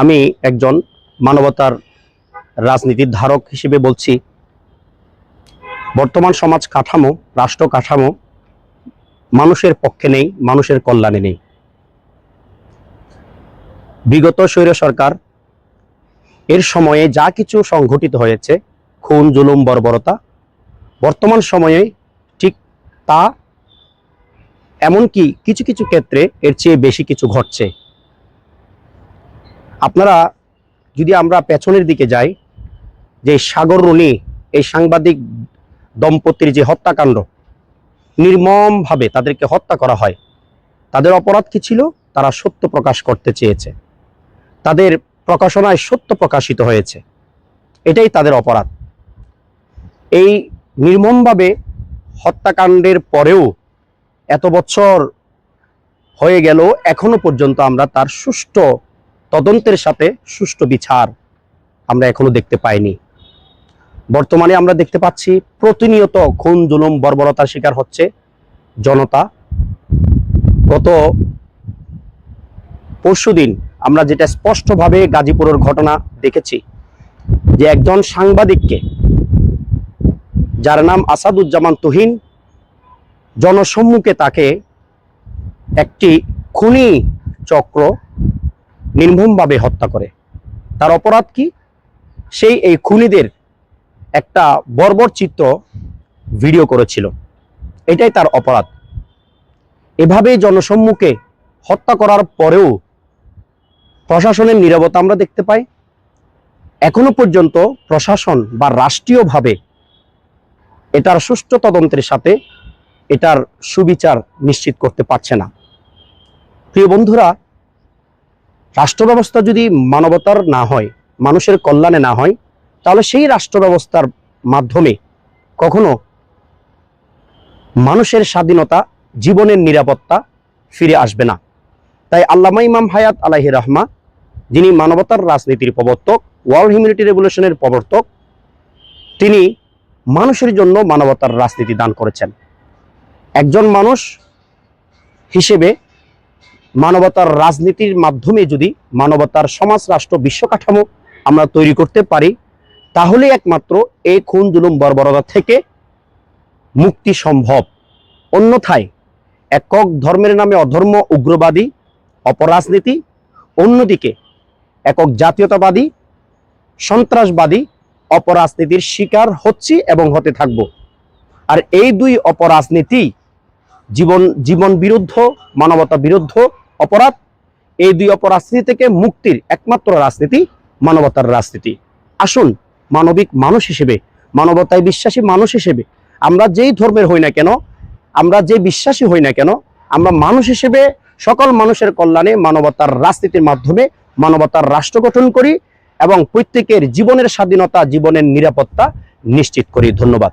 আমি একজন মানবতার রাজনীতির ধারক হিসেবে বলছি, বর্তমান সমাজ কাঠামো, রাষ্ট্র কাঠামো মানুষের পক্ষে নেই, মানুষের কল্যাণে নেই। বিগত স্বৈর সরকার এর সময়ে যা কিছু সংঘটিত হয়েছে, খুন, জুলুম, বর্বরতা, বর্তমান সময়ে ঠিক তা, এমনকি কিছু কিছু ক্ষেত্রে এর চেয়ে বেশি কিছু ঘটছে। আপনারা যদি আমরা পেছনের দিকে যাই, যে সাগর রুনি, এই সাংবাদিক দম্পতির যে হত্যাকাণ্ড, নির্মমভাবে তাদেরকে হত্যা করা হয়, তাদের অপরাধ কি ছিল? তারা সত্য প্রকাশ করতে চেয়েছে। তাদের প্রকাশনায় সত্য প্রকাশিত হয়েছে। এটাই তাদের অপরাধ। এই নির্মমভাবে হত্যাকাণ্ডের পরেও এত বছর হয়ে গেল, এখনও পর্যন্ত আমরা তার সুষ্ঠু তদন্তের সাথে সুষ্ঠু বিচার আমরা এখনও দেখতে পাইনি। বর্তমানে আমরা দেখতে পাচ্ছি প্রতিনিয়ত খুন, জুলুম, বর্বরতার শিকার হচ্ছে জনতা। গত পরশুদিন আমরা যেটা স্পষ্টভাবে গাজীপুরের ঘটনা দেখেছি যে একজন সাংবাদিককে, যার নাম আসাদুজ্জামান তুহিন, জনসম্মুখে তাকে একটি খুনি চক্র নির্মমভাবে হত্যা করে। তার অপরাধ কি? সেই এই খুনিদের একটা বর্বর চিত্র ভিডিও করেছিল। এটাই তার অপরাধ। এভাবে জনসম্মুখে হত্যা করার পরেও প্রশাসনের নীরবতা আমরা দেখতে পাই। এখনও পর্যন্ত প্রশাসন বা রাষ্ট্রীয়ভাবে এটার সুষ্ঠু তদন্তের সাথে এটার সুবিচার নিশ্চিত করতে পারছে না। প্রিয় বন্ধুরা রাষ্ট্র ব্যবস্থা যদি মানবতার না হয়, মানুষের কল্যাণে না হয়, তাহলে সেই রাষ্ট্র ব্যবস্থার মাধ্যমে কখনো মানুষের স্বাধীনতা, জীবনের নিরাপত্তা ফিরে আসবে না। তাই আল্লামা ইমাম হায়াত আলাহি রহমা, যিনি মানবতার রাজনীতির প্রবর্তক, ওয়ার্ল্ড হিউম্যানিটি রেভলিউশনের প্রবর্তক, তিনি মানুষের জন্য মানবতার রাজনীতি দান করেছেন। একজন মানুষ হিসেবে মানবতার রাজনীতির মাধ্যমে যদি মানবতার সমাজ, রাষ্ট্র বিশ্ব কাঠামো আমরা তৈরি করতে পারি তাহলে একমাত্র এই খুন, জুলুম, বর্বরতা থেকে মুক্তি সম্ভব। অন্যথায় একক ধর্মের নামে অধর্ম, উগ্রবাদী, অপরাজনীতি, অন্যদিকে একক জাতীয়তাবাদী, সন্ত্রাসবাদী, অপরাজনীতির শিকার হচ্ছি এবং হতে থাকব। আর এই দুই অপরাজনীতি জীবন জীবন বিরুদ্ধ, মানবতা বিরুদ্ধ অপরাধ, এই দুই অপরাজনীতি থেকে মুক্তির একমাত্র রাজনীতি মানবতার রাজনীতি। আসুন, মানবিক মানুষ হিসেবে, মানবতায় বিশ্বাসী মানুষ হিসেবে, আমরা যেই ধর্মের হই না কেন, আমরা যে বিশ্বাসী হই না কেন, আমরা মানুষ হিসেবে সকল মানুষের কল্যাণে মানবতার রাজনীতির মাধ্যমে মানবতার রাষ্ট্র গঠন করি এবং প্রত্যেকের জীবনের স্বাধীনতা, জীবনের নিরাপত্তা নিশ্চিত করি। ধন্যবাদ।